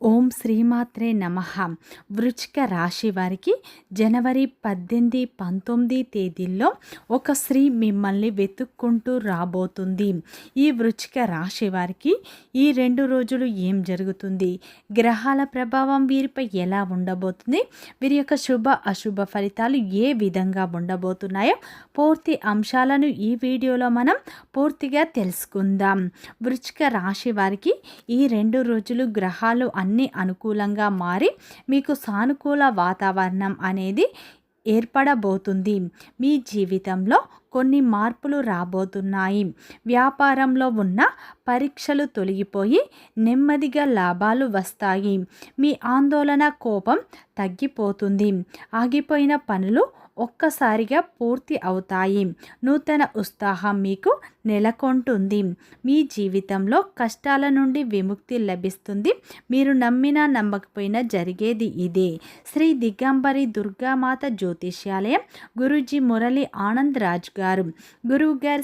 ఓం శ్రీమాత్రే నమ. వృచ్చిక రాశి వారికి జనవరి పద్దెనిమిది పంతొమ్మిది తేదీల్లో ఒక స్త్రీ మిమ్మల్ని వెతుక్కుంటూ రాబోతుంది. ఈ వృచ్చిక రాశి వారికి ఈ రెండు రోజులు ఏం జరుగుతుంది? గ్రహాల ప్రభావం వీరిపై ఎలా ఉండబోతుంది? వీరి యొక్క శుభ అశుభ ఫలితాలు ఏ విధంగా ఉండబోతున్నాయో పూర్తి అంశాలను ఈ వీడియోలో మనం పూర్తిగా తెలుసుకుందాం. వృచ్చిక రాశి వారికి ఈ రెండు రోజులు గ్రహాలు అన్నీ అనుకూలంగా మారి మీకు సానుకూల వాతావరణం అనేది ఏర్పడబోతుంది. మీ జీవితంలో కొన్ని మార్పులు రాబోతున్నాయి. వ్యాపారంలో ఉన్న పరీక్షలు తొలగిపోయి నెమ్మదిగా లాభాలు వస్తాయి. మీ ఆందోళన కోపం తగ్గిపోతుంది. ఆగిపోయిన పనులు ఒక్కసారిగా పూర్తి అవుతాయి. నూతన ఉత్సాహం మీకు నెలకొంటుంది. మీ జీవితంలో కష్టాల నుండి విముక్తి లభిస్తుంది. మీరు నమ్మినా నమ్మకపోయినా జరిగేది ఇదే. శ్రీ దిగంబరి దుర్గామాత జ్యోతిష్యాలయం గురూజీ మురళి ఆనంద్ రాజ్ గారు గురువు గారు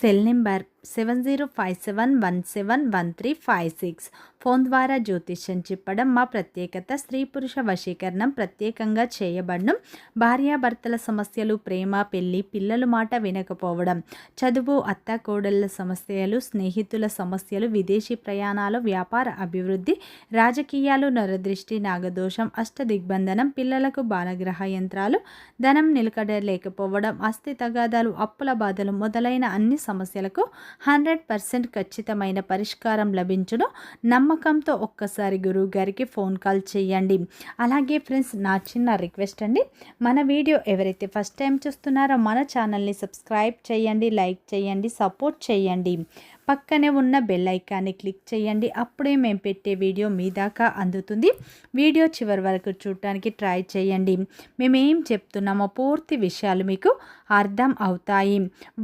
cell number seven zero five seven one seven one three five six. Phone ద్వారా జ్యోతిష్యం చెప్పడం మా ప్రత్యేకత. స్త్రీ పురుష వశీకరణం ప్రత్యేకంగా చేయబడడం భార్యాభర్తల సమస్యలు ప్రేమ పెళ్ళి పిల్లల మాట వినకపోవడం చదువు అత్త కోడళ్ళ సమస్యలు స్నేహితుల సమస్యలు విదేశీ ప్రయాణాలు వ్యాపార అభివృద్ధి రాజకీయాలు నరదృష్టి నాగదోషం అష్ట దిగ్బంధనం పిల్లలకు బాలగ్రహ యంత్రాలు ధనం నిలకడలేకపోవడం అస్థి తగాదాలు అప్పుల బాధలు మొదలైన అన్ని సమస్యలకు హండ్రెడ్ పర్సెంట్ ఖచ్చితమైన పరిష్కారం లభించును. నమ్మకంతో ఒక్కసారి గురువు గారికి ఫోన్ కాల్ చేయండి. అలాగే ఫ్రెండ్స్ నా చిన్న రిక్వెస్ట్ అండి. మన వీడియో ఎవరైతే ఫస్ట్ టైం చూస్తున్నారో మన ఛానల్ని సబ్స్క్రైబ్ చేయండి లైక్ చేయండి సపోర్ట్ చేయండి. పక్కనే ఉన్న బెల్ ఐకాన్ని క్లిక్ చేయండి. అప్పుడే మేము పెట్టే వీడియో మీ దాకా అందుతుంది. వీడియో చివరి వరకు చూడటానికి ట్రై చేయండి. మేమేం చెప్తున్నామో పూర్తి విషయాలు మీకు అర్థం అవుతాయి.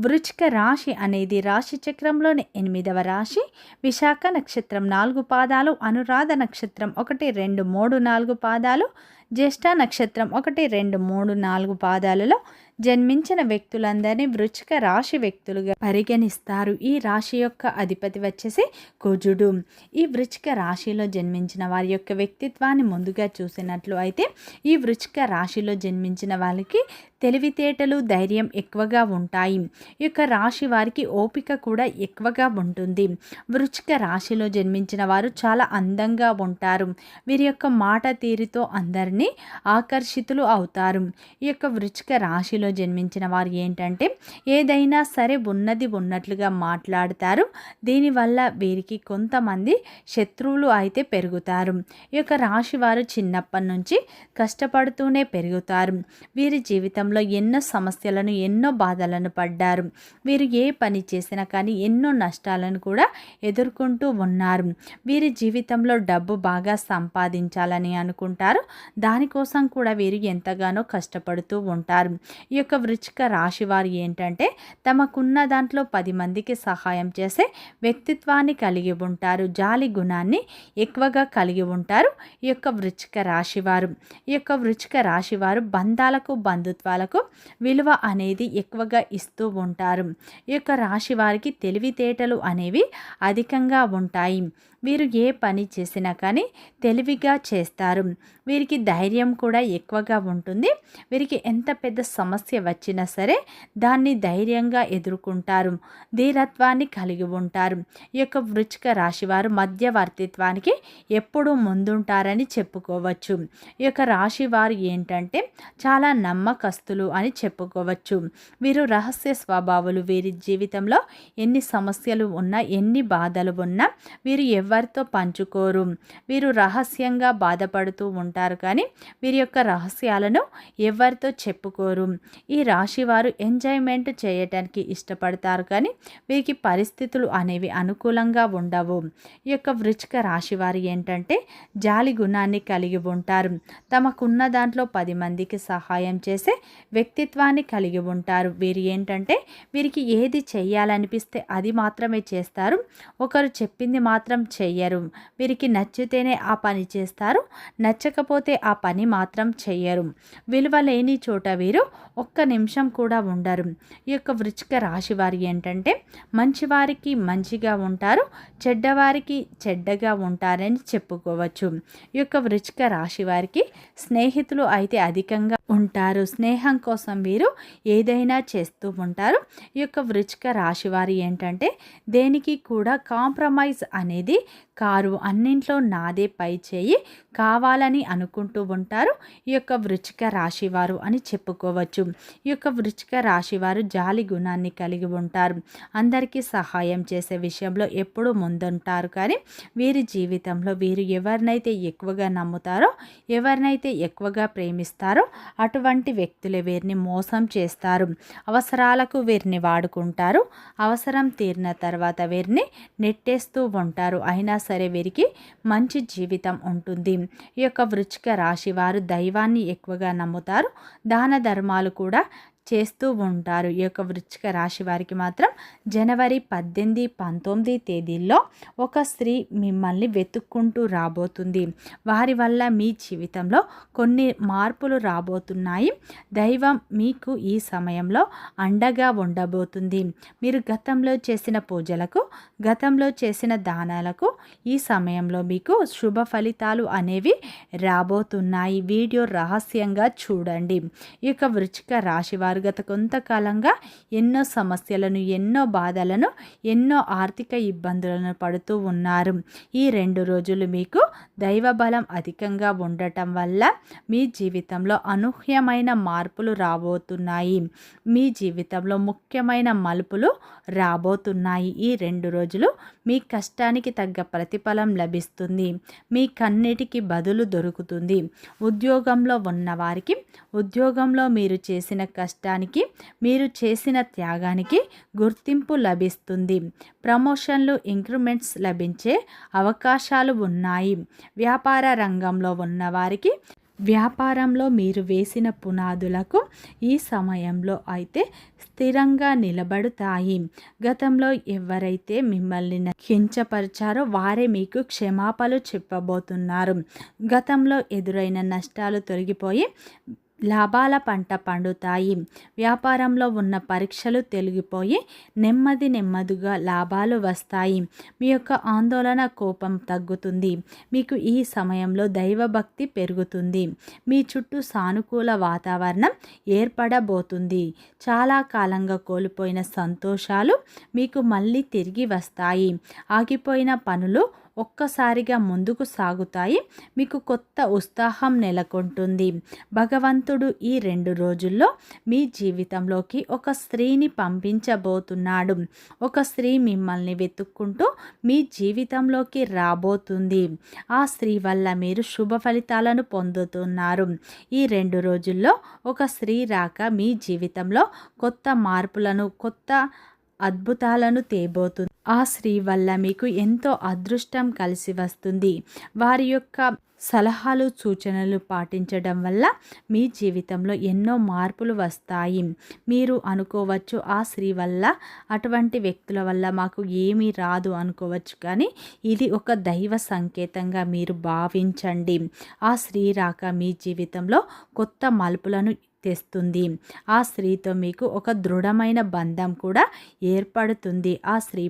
వృచ్చిక రాశి అనేది రాశి చక్రంలోని ఎనిమిదవ రాశి. విశాఖ నక్షత్రం నాలుగు పాదాలు అనురాధ నక్షత్రం ఒకటి రెండు మూడు నాలుగు పాదాలు జ్యేష్ఠ నక్షత్రం ఒకటి రెండు మూడు నాలుగు పాదాలలో జన్మించిన వ్యక్తులందరినీ వృచ్చిక రాశి వ్యక్తులుగా పరిగణిస్తారు. ఈ రాశి యొక్క అధిపతి వచ్చేసి కుజుడు. ఈ వృచ్చిక రాశిలో జన్మించిన వారి యొక్క వ్యక్తిత్వాన్ని ముందుగా చూసినట్లు అయితే ఈ వృచ్చిక రాశిలో జన్మించిన వాళ్ళకి తెలివితేటలు ధైర్యం ఎక్కువగా ఉంటాయి. ఈ యొక్క రాశి వారికి ఓపిక కూడా ఎక్కువగా ఉంటుంది. వృచ్చిక రాశిలో జన్మించిన వారు చాలా అందంగా ఉంటారు. వీరి యొక్క మాట తీరుతో అందరినీ ఆకర్షితులు అవుతారు. ఈ యొక్క వృచ్చిక రాశిలో జన్మించిన వారు ఏంటంటే ఏదైనా సరే ఉన్నది ఉన్నట్లుగా మాట్లాడతారు. దీనివల్ల వీరికి కొంతమంది శత్రువులు అయితే పెరుగుతారు. ఈ యొక్క రాశి వారు చిన్నప్పటి నుంచి కష్టపడుతూనే పెరుగుతారు. వీరి జీవితంలో ఎన్నో సమస్యలను ఎన్నో బాధలను పడ్డారు. వీరు ఏ పని చేసినా కానీ ఎన్నో నష్టాలను కూడా ఎదుర్కొంటూ ఉన్నారు. వీరి జీవితంలో డబ్బు బాగా సంపాదించాలని అనుకుంటారు. దానికోసం కూడా వీరు ఎంతగానో కష్టపడుతూ ఉంటారు. ఈ యొక్క వృచ్చిక రాశి వారు ఏంటంటే తమకున్న దాంట్లో పది మందికి సహాయం చేసే వ్యక్తిత్వాన్ని కలిగి ఉంటారు జాలి గుణాన్ని ఎక్కువగా కలిగి ఉంటారు ఈ యొక్క వృచ్చిక రాశివారు ఈ యొక్క వృచ్చిక రాశివారు బంధాలకు బంధుత్వాలకు విలువ అనేది ఎక్కువగా ఇస్తూ ఉంటారు. ఈ యొక్క రాశి వారికి తెలివితేటలు అనేవి అధికంగా ఉంటాయి. వీరు ఏ పని చేసినా కానీ తెలివిగా చేస్తారు. వీరికి ధైర్యం కూడా ఎక్కువగా ఉంటుంది. వీరికి ఎంత పెద్ద సమస్య సమస్య వచ్చినా సరే దాన్ని ధైర్యంగా ఎదుర్కొంటారు. ధీరత్వాన్ని కలిగి ఉంటారు. ఈ యొక్క వృచ్చిక రాశివారు మధ్యవర్తిత్వానికి ఎప్పుడూ ముందుంటారని చెప్పుకోవచ్చు. ఈ యొక్క రాశివారు ఏంటంటే చాలా నమ్మకస్తులు అని చెప్పుకోవచ్చు. వీరు రహస్య స్వభావాలు వీరి జీవితంలో ఎన్ని సమస్యలు ఉన్నా ఎన్ని బాధలు ఉన్నా వీరు ఎవరితో పంచుకోరు. వీరు రహస్యంగా బాధపడుతూ ఉంటారు కానీ వీరి యొక్క రహస్యాలను ఎవరితో చెప్పుకోరు. ఈ రాశి వారు ఎంజాయ్మెంట్ చేయటానికి ఇష్టపడతారు కానీ వీరికి పరిస్థితులు అనేవి అనుకూలంగా ఉండవు. ఈ యొక్క వృచ్చిక రాశి వారు ఏంటంటే జాలి గుణాన్ని కలిగి ఉంటారు. తమకున్న దాంట్లో పది మందికి సహాయం చేసే వ్యక్తిత్వాన్ని కలిగి ఉంటారు. వీరు ఏంటంటే వీరికి ఏది చేయాలనిపిస్తే అది మాత్రమే చేస్తారు. ఒకరు చెప్పింది మాత్రం చెయ్యరు. వీరికి నచ్చితేనే ఆ పని చేస్తారు. నచ్చకపోతే ఆ పని మాత్రం చెయ్యరు. విలువ లేని చోట వీరు ఒక్క నిమిషం కూడా ఉండరు. ఈ యొక్క వృచ్చిక రాశి వారి ఏంటంటే మంచివారికి మంచిగా ఉంటారు చెడ్డవారికి చెడ్డగా ఉంటారని చెప్పుకోవచ్చు. ఈ యొక్క వృచ్చిక రాశి వారికి స్నేహితులు అయితే అధికంగా ఉంటారు. స్నేహం కోసం వీరు ఏదైనా చేస్తూ ఉంటారు. ఈ యొక్క వృచ్చిక రాశి వారి ఏంటంటే దేనికి కూడా కాంప్రమైజ్ అనేది కారు. అన్నింట్లో నాదే పై చేయి కావాలని అనుకుంటూ ఉంటారు. ఈ యొక్క వృచ్చిక రాశివారు అని చెప్పుకోవచ్చు. ఈ యొక్క వృచ్చిక రాశివారు జాలి గుణాన్ని కలిగి ఉంటారు. అందరికీ సహాయం చేసే విషయంలో ఎప్పుడూ ముందుంటారు. కానీ వీరి జీవితంలో వీరు ఎవరినైతే ఎక్కువగా నమ్ముతారో ఎవరినైతే ఎక్కువగా ప్రేమిస్తారో అటువంటి వ్యక్తులే వీరిని మోసం చేస్తారు. అవసరాలకు వీరిని వాడుకుంటారు. అవసరం తీరిన తర్వాత వీరిని నెట్టేస్తూ ఉంటారు. అయినా సరే వీరికి మంచి జీవితం ఉంటుంది. ఈ యొక్క వృచ్చిక రాశి వారు దైవాన్ని ఎక్కువగా నమ్ముతారు. దాన ధర్మాలు కూడా చేస్తూ ఉంటారు. ఈ యొక్క వృచ్చిక రాశి వారికి మాత్రం జనవరి పద్దెనిమిది పంతొమ్మిది తేదీల్లో ఒక స్త్రీ మిమ్మల్ని వెతుక్కుంటూ రాబోతుంది. వారి వల్ల మీ జీవితంలో కొన్ని మార్పులు రాబోతున్నాయి. దైవం మీకు ఈ సమయంలో అండగా ఉండబోతుంది. మీరు గతంలో చేసిన పూజలకు గతంలో చేసిన దానాలకు ఈ సమయంలో మీకు శుభ ఫలితాలు అనేవి రాబోతున్నాయి. వీడియో రహస్యంగా చూడండి. ఈ యొక్క వృచ్చిక రాశి వారు గత కొంతకాలంగా ఎన్నో సమస్యలను ఎన్నో బాధలను ఎన్నో ఆర్థిక ఇబ్బందులను పడుతూ ఉన్నారు. ఈ రెండు రోజులు మీకు దైవ బలం అధికంగా ఉండటం వల్ల మీ జీవితంలో అనూహ్యమైన మార్పులు రాబోతున్నాయి. మీ జీవితంలో ముఖ్యమైన మలుపులు రాబోతున్నాయి. ఈ రెండు రోజులు మీ కష్టానికి తగ్గ ప్రతిఫలం లభిస్తుంది. మీ కన్నిటికి బదులు దొరుకుతుంది. ఉద్యోగంలో ఉన్నవారికి ఉద్యోగంలో మీరు చేసిన కష్టానికి మీరు చేసిన త్యాగానికి గుర్తింపు లభిస్తుంది. ప్రమోషన్లు ఇంక్రిమెంట్స్ లభించే అవకాశాలు ఉన్నాయి. వ్యాపార రంగంలో ఉన్నవారికి వ్యాపారంలో మీరు వేసిన పునాదులకు ఈ సమయంలో అయితే స్థిరంగా నిలబడతాయి. గతంలో ఎవరైతే మిమ్మల్ని కించపరిచారో వారే మీకు క్షమాపలు చెప్పబోతున్నారు. గతంలో ఎదురైన నష్టాలు తొలగిపోయి లాభాల పంట పండుతాయి. వ్యాపారంలో ఉన్న పరీక్షలు తొలగిపోయి నెమ్మది నెమ్మదిగా లాభాలు వస్తాయి. మీ యొక్క ఆందోళన కోపం తగ్గుతుంది. మీకు ఈ సమయంలో దైవభక్తి పెరుగుతుంది. మీ చుట్టూ సానుకూల వాతావరణం ఏర్పడబోతుంది. చాలా కాలంగా కోల్పోయిన సంతోషాలు మీకు మళ్ళీ తిరిగి వస్తాయి. ఆగిపోయిన పనులు ఒక్కసారిగా ముందుకు సాగుతాయి. మీకు కొత్త ఉత్సాహం నెలకొంటుంది. భగవంతుడు ఈ రెండు రోజుల్లో మీ జీవితంలోకి ఒక స్త్రీని పంపించబోతున్నాడు. ఒక స్త్రీ మిమ్మల్ని వెతుక్కుంటూ మీ జీవితంలోకి రాబోతుంది. ఆ స్త్రీ వల్ల మీరు శుభ ఫలితాలను పొందుతున్నారు. ఈ రెండు రోజుల్లో ఒక స్త్రీ రాక మీ జీవితంలో కొత్త మార్పులను కొత్త అద్భుతాలను తేబోతుంది. ఆ స్త్రీ వల్ల మీకు ఎంతో అదృష్టం కలిసి వస్తుంది. వారి యొక్క సలహాలు సూచనలు పాటించడం వల్ల మీ జీవితంలో ఎన్నో మార్పులు వస్తాయి. మీరు అనుకోవచ్చు ఆ స్త్రీ వల్ల అటువంటి వ్యక్తుల వల్ల మాకు ఏమీ రాదు అనుకోవచ్చు. కానీ ఇది ఒక దైవ సంకేతంగా మీరు భావించండి. ఆ స్త్రీ రాక మీ జీవితంలో కొత్త మలుపులను తెస్తుంది. ఆ స్త్రీతో మీకు ఒక దృఢమైన బంధం కూడా ఏర్పడుతుంది. ఆ స్త్రీ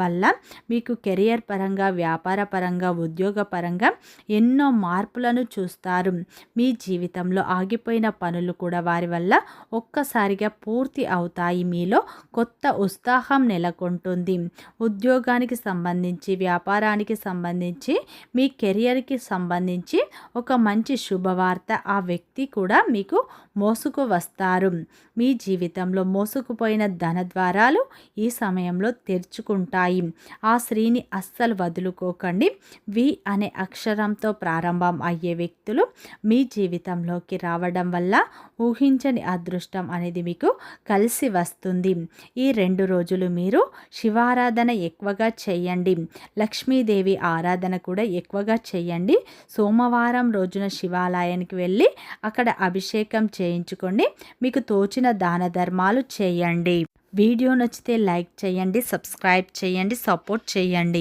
వల్ల మీకు కెరియర్ పరంగా వ్యాపార పరంగా ఉద్యోగ పరంగా ఎన్నో మార్పులను చూస్తారు. మీ జీవితంలో ఆగిపోయిన పనులు కూడా వారి వల్ల ఒక్కసారిగా పూర్తి అవుతాయి. మీలో కొత్త ఉత్సాహం నెలకొంటుంది. ఉద్యోగానికి సంబంధించి వ్యాపారానికి సంబంధించి మీ కెరియర్కి సంబంధించి ఒక మంచి శుభవార్త ఆ వ్యక్తి కూడా మీకు మోసుకు వస్తారు మీ జీవితంలో మోసుకుపోయిన ధన ద్వారాలు ఈ సమయంలో తెరుచుకుంటాయి. ఆ స్త్రీని అస్సలు వదులుకోకండి. వి అనే అక్షరంతో ప్రారంభం అయ్యే వ్యక్తులు మీ జీవితంలోకి రావడం వల్ల ఊహించని అదృష్టం అనేది మీకు కలిసి వస్తుంది. ఈ రెండు రోజులు మీరు శివారాధన ఎక్కువగా చేయండి. లక్ష్మీదేవి ఆరాధన కూడా ఎక్కువగా చేయండి. సోమవారం రోజున శివాలయానికి వెళ్ళి అక్కడ అభిషేకం చేయించుకోండి. మీకు తోచిన దాన ధర్మాలు చేయండి. వీడియో నచ్చితే లైక్ చేయండి సబ్స్క్రైబ్ చేయండి సపోర్ట్ చేయండి.